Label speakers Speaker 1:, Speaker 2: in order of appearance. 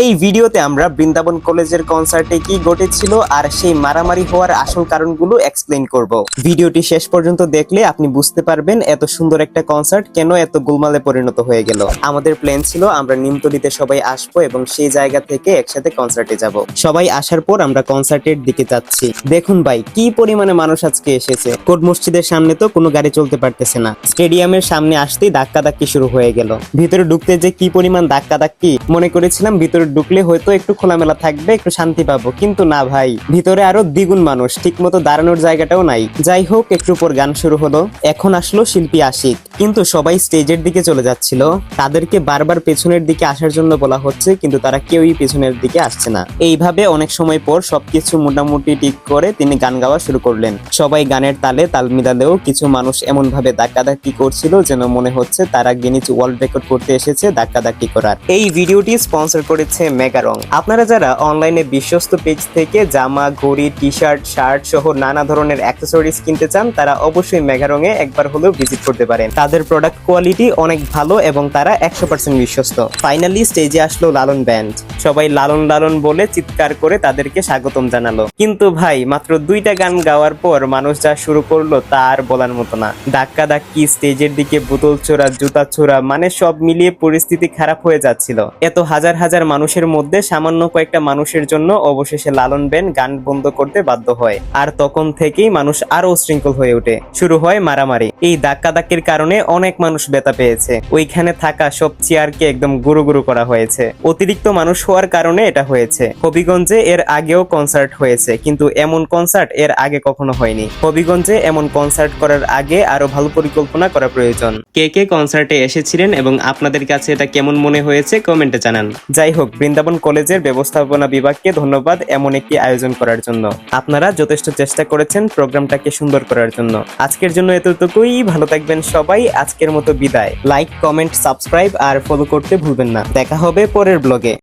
Speaker 1: এই ভিডিওতে আমরা বৃন্দাবন কলেজের কনসার্টে কি ঘটেছিল আর সেই মারামারি হওয়ার আসল কারণগুলো এক্সপ্লেইন করব। ভিডিওটি শেষ পর্যন্ত দেখলে আপনি বুঝতে পারবেন এত সুন্দর একটা কনসার্ট কেন এত গোলমালে পরিণত হয়ে গেল। আমাদের প্ল্যান ছিল আমরা নিমতলিতে সবাই আসব এবং সেই জায়গা থেকে একসাথে কনসার্টে যাব। সবাই আসার পর আমরা কনসার্টের দিকে যাচ্ছি। দেখুন ভাই, কি পরিমাণে মানুষ আজকে এসেছে। কোট মসজিদের সামনে তো কোনো গাড়ি চলতে পারতেছে না। স্টেডিয়ামের সামনে আসতেই ধাক্কা ধাক্কি শুরু হয়ে গেল। ভিতরে ঢুকতে যে কি পরিমাণ ধাক্কা ধাক্কি মনে করেছিলাম ভিতরে ঢুকলে হয়তো একটু খোলামেলা থাকবে, একটু শান্তি পাবো। কিন্তু না ভাই, ভিতরে আরও দ্বিগুণ মানুষ ঠিক মতো দাঁড়ানোর জায়গাটাও নাই। যাই হোক, একটু পর গান শুরু হলো। এখন আসলো শিল্পী আশিক। কিন্তু সবাই স্টেজের দিকে চলে যাচ্ছিল। তাদেরকে বারবার পেছনের দিকে আসার জন্য বলা হচ্ছে, কিন্তু তারা কেউই পেছনের দিকে আসছে না। এইভাবে অনেক সময় পর সবকিছু মোটামুটি ঠিক করে তিনি গান গাওয়া শুরু করলেন। সবাই গানের তালে তাল মিলালেও কিছু মানুষ এমন ভাবে ধাক্কাধাক্কি করছিল যেন মনে হচ্ছে তারা গিনিজ ওয়ার্ল্ড রেকর্ড করতে এসেছে ধাক্কাধাক্কি করার। এই ভিডিওটি স্পন্সর করেছে মেগারং। আপনারা যারা অনলাইনে বিশ্বস্ত পেজ থেকে জামা, ঘড়ি টি শার্ট শার্ট সহ নানা ধরনের অ্যাক্সেসরিজ কিনতে চান, তারা অবশ্যই মেগারং এ একবার হলেও ভিজিট করতে পারেন। তাদের প্রোডাক্ট কোয়ালিটি অনেক ভালো এবং তারা একশো পার্সেন্ট বিশ্বস্ত। ফাইনালি স্টেজে আসলো লালন ব্যান্ড সবাই লালন লালন বলে চিৎকার করে তাদেরকে স্বাগতম জানালো। কিন্তু ভাই, মাত্র দুইটা গান গাওয়ার পর মানুষ যা শুরু করল তা আর বলার মতো না। ধাক্কা ধাক্কি স্টেজের দিকে বোতল ছোড়া, জুতা ছোড়া মানে সব মিলিয়ে পরিস্থিতি খারাপ হয়ে যাচ্ছিল। এত হাজার হাজার মানুষের মধ্যে সামান্য কয়েকটা মানুষের জন্য অবশেষে লালন ব্যান্ড গান বন্ধ করতে বাধ্য হয়। আর তখন থেকেই মানুষ আরও উশৃঙ্খল হয়ে ওঠে। শুরু হয় মারামারি। এই ধাক্কা ধাক্কির কারণে অনেক মানুষ ব্যথা পেয়েছে। ওইখানে থাকা সব চেয়ারকে একদম গুরু গুরু করা হয়েছে। অতিরিক্ত মানুষ হওয়ার কারণে এটা হয়েছে। হবিগঞ্জে এর আগেও কনসার্ট হয়েছে, কিন্তু এমন কনসার্ট এর আগে কখনো হয়নি। হবিগঞ্জে এমন কনসার্ট করার আগে আরও ভালো পরিকল্পনা করা প্রয়োজন। কে কে কনসার্টে এসেছিলেন এবং আপনাদের কাছে এটা কেমন মনে হয়েছে কমেন্টে জানান। যাই হোক, বৃন্দাবন কলেজের ব্যবস্থাপনা বিভাগকে ধন্যবাদ এমন একটি আয়োজন করার জন্য। আপনারা যথেষ্ট চেষ্টা করেছেন প্রোগ্রামটাকে সুন্দর করার জন্য। আজকের জন্য এতটুকুই। ভালো থাকবেন সবাই। আজকের মতো বিদায়। লাইক কমেন্ট সাবস্ক্রাইব আর ফলো করতে ভুলবেন না। দেখা হবে পরের ব্লগে